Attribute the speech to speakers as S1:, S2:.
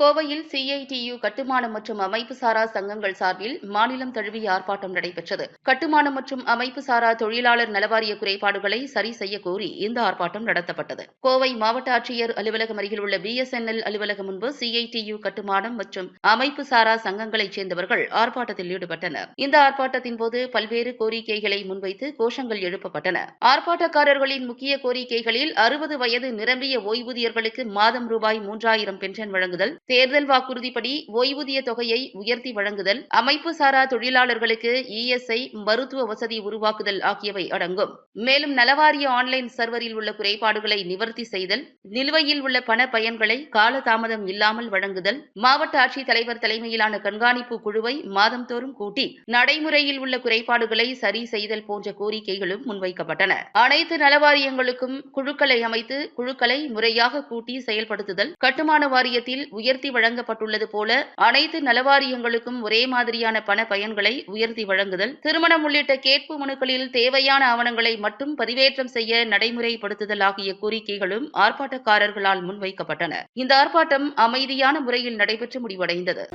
S1: கோவையில் சிஐடியு கட்டுமானம் மற்றும் அமைப்பு சாரா சங்கங்கள் சார்பில் மாநிலம் தழுவிய ஆர்ப்பாட்டம் நடைபெற்றது. கட்டுமானம் மற்றும் அமைப்பு சாரா தொழிலாளர் நலவாரிய குறைபாடுகளை சரி செய்ய கோரி இந்த ஆர்ப்பாட்டம் நடத்தப்பட்டது. கோவை மாவட்ட ஆட்சியர் அலுவலகம் அருகில் உள்ள பிஎஸ்என்எல் அலுவலகம் முன்பு சிஐடியு கட்டுமானம் மற்றும் அமைப்பு சாரா சங்கங்களைச் சேர்ந்தவர்கள் ஆர்ப்பாட்டத்தில் ஈடுபட்டனர். இந்த ஆர்ப்பாட்டத்தின் போது பல்வேறு கோரிக்கைகளை முன்வைத்து கோஷங்கள் எழுப்பப்பட்டன. ஆர்ப்பாட்டக்காரர்களின் முக்கிய கோரிக்கைகளில் அறுபது வயது நிரம்பிய ஓய்வூதியர்களுக்கு மாதம் ரூபாய் மூன்றாயிரம் பென்ஷன் வழங்குதல் தேர்தல் வாக்குறுதிப்படி ஓய்வூதிய தொகையை உயர்த்தி வழங்குதல் அமைப்பு சாரா தொழிலாளர்களுக்கு இஎஸ்ஐ மருத்துவ வசதி உருவாக்குதல் ஆகியவை அடங்கும். மேலும் நலவாரிய ஆன்லைன் சர்வரில் உள்ள குறைபாடுகளை நிவர்த்தி செய்தல் நிலுவையில் உள்ள பண பயன்களை காலதாமதம் இல்லாமல் வழங்குதல் மாவட்ட ஆட்சித் தலைவர் தலைமையிலான கண்காணிப்பு குழுவை மாதந்தோறும் கூட்டி நடைமுறையில் உள்ள குறைபாடுகளை சரி செய்தல் போன்ற கோரிக்கைகளும் முன்வைக்கப்பட்டன. அனைத்து நலவாரியங்களுக்கும் குழுக்களை அமைத்து குழுக்களை முறையாக கூட்டி செயல்படுத்துதல் கட்டுமான வாரியத்தில் உயர் உயர்த்தி வழங்கப்பட்டுள்ளது போல அனைத்து நலவாரியங்களுக்கும் ஒரே மாதிரியான பண பயன்களை உயர்த்தி வழங்குதல் திருமணம் உள்ளிட்ட கேட்பு மனுக்களில் தேவையான ஆவணங்களை மட்டும் பதிவேற்றம் செய்ய நடைமுறைப்படுத்துதல் ஆகிய கோரிக்கைகளும் ஆர்ப்பாட்டக்காரர்களால் முன்வைக்கப்பட்டன. இந்த ஆர்ப்பாட்டம் அமைதியான முறையில் நடைபெற்று முடிவடைந்தது.